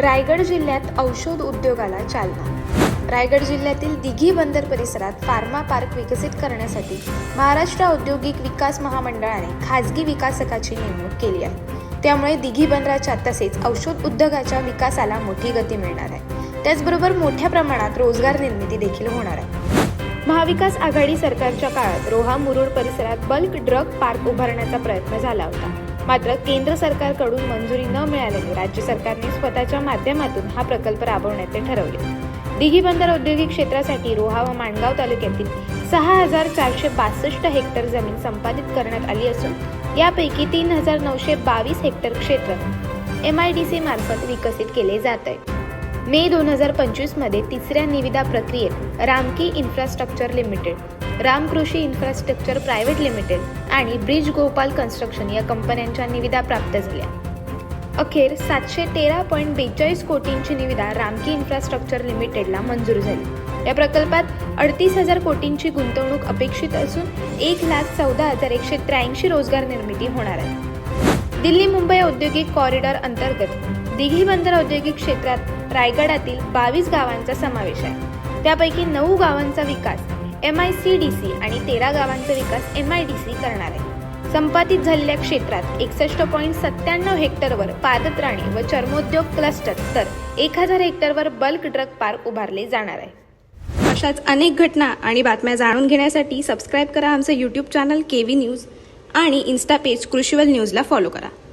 रायगड जिल्ह्यात औषध उद्योगाला चालना. रायगड जिल्ह्यातील दिघी बंदर परिसरात फार्मा पार्क विकसित करण्यासाठी महाराष्ट्र औद्योगिक विकास महामंडळाने खाजगी विकासकाची नेमणूक केली आहे. त्यामुळे दिघी बंदराच्या तसेच औषध उद्योगाच्या विकासाला मोठी गती मिळणार आहे. त्याचबरोबर मोठ्या प्रमाणात रोजगार निर्मिती देखील होणार आहे. महाविकास आघाडी सरकारच्या काळात रोहा मुरुड परिसरात बल्क ड्रग पार्क उभारण्याचा प्रयत्न झाला होता. मात्र केंद्र सरकारकडून मंजुरी न मिळाल्याने राज्य सरकारने स्वतःच्या माध्यमातून हा प्रकल्प राबवण्याचे ठरवले. दिघी बंदर औद्योगिक क्षेत्रासाठी रोहा व माणगाव तालुक्यातील सहा हजार चारशे बासष्ट हेक्टर जमीन संपादित करण्यात आली असून यापैकी तीन हजार नऊशे बावीस हेक्टर क्षेत्र एम आय डी सी मार्फत विकसित केले जात आहे. मे दोन हजार पंचवीसमध्ये तिसऱ्या निविदा प्रक्रियेत Ramky infrastructure limited Ramkrishi infrastructure private limited आणि ब्रिज गोपाल कन्स्ट्रक्शन या कंपन्यांच्या निविदा प्राप्त झाल्या. अखेर सातशे तेरा पॉईंट बेचाळीस कोटींची निविदा रामकी इन्फ्रास्ट्रक्चर लिमिटेडला मंजूर झाली. या प्रकल्पात अडतीस हजार कोटींची गुंतवणूक अपेक्षित असून एक लाख चौदा हजार एकशे त्र्याऐंशी रोजगार निर्मिती होणार आहे. दिल्ली मुंबई औद्योगिक कॉरिडॉर अंतर्गत दिघी बंदर औद्योगिक क्षेत्रात रायगडातील बावीस गावांचा समावेश आहे. त्यापैकी नऊ गावांचा विकास M I C D C आणि तेरा गावांचा विकास एम आय डी सी करणार आहे. संपादित झालेल्या क्षेत्रात एकसष्ट पॉईंट सत्त्याण्णव हेक्टरवर पादत्राणी व चर्मोद्योग क्लस्टर तर एक हजार हेक्टरवर बल्क ड्रग पार्क उभारले जाणार आहे. अशाच अनेक घटना आणि बातम्या जाणून घेण्यासाठी सबस्क्राईब करा आमचं YouTube channel K V news आणि इन्स्टा पेज कृषीवल न्यूजला फॉलो करा.